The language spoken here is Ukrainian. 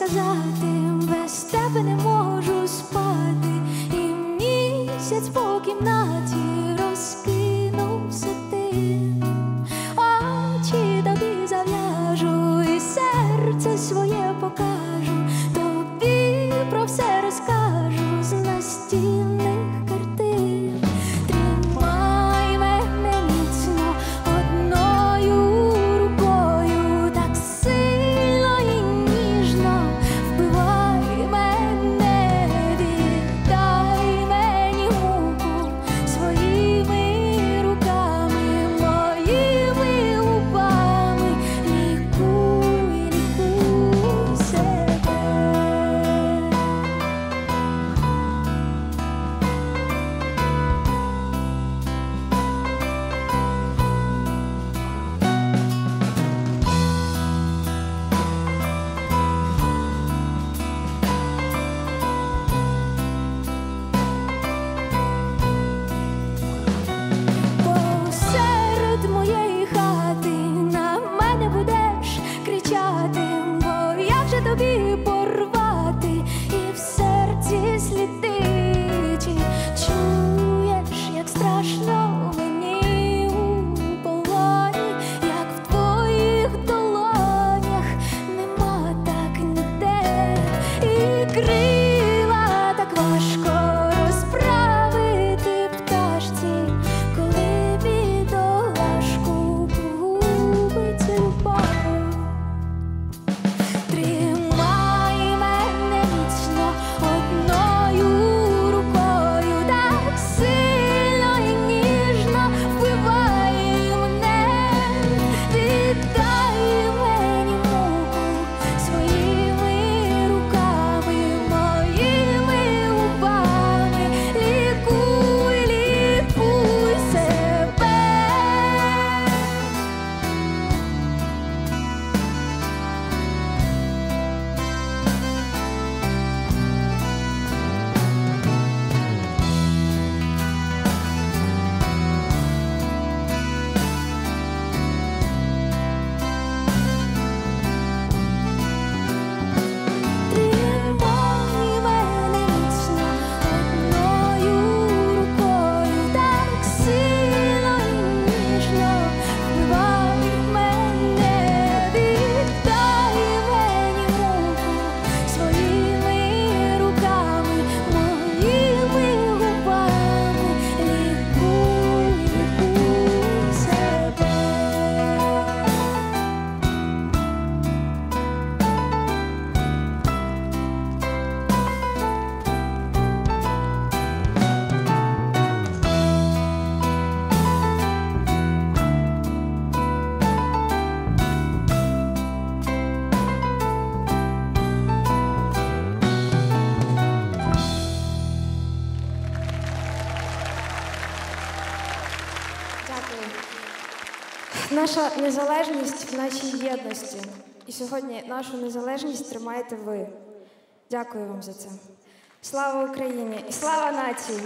сказати, без тебе не можу спати, і місяць по кімнаті. Наша незалежність в нашій єдності. І сьогодні нашу незалежність тримаєте ви. Дякую вам за це. Слава Україні і слава нації!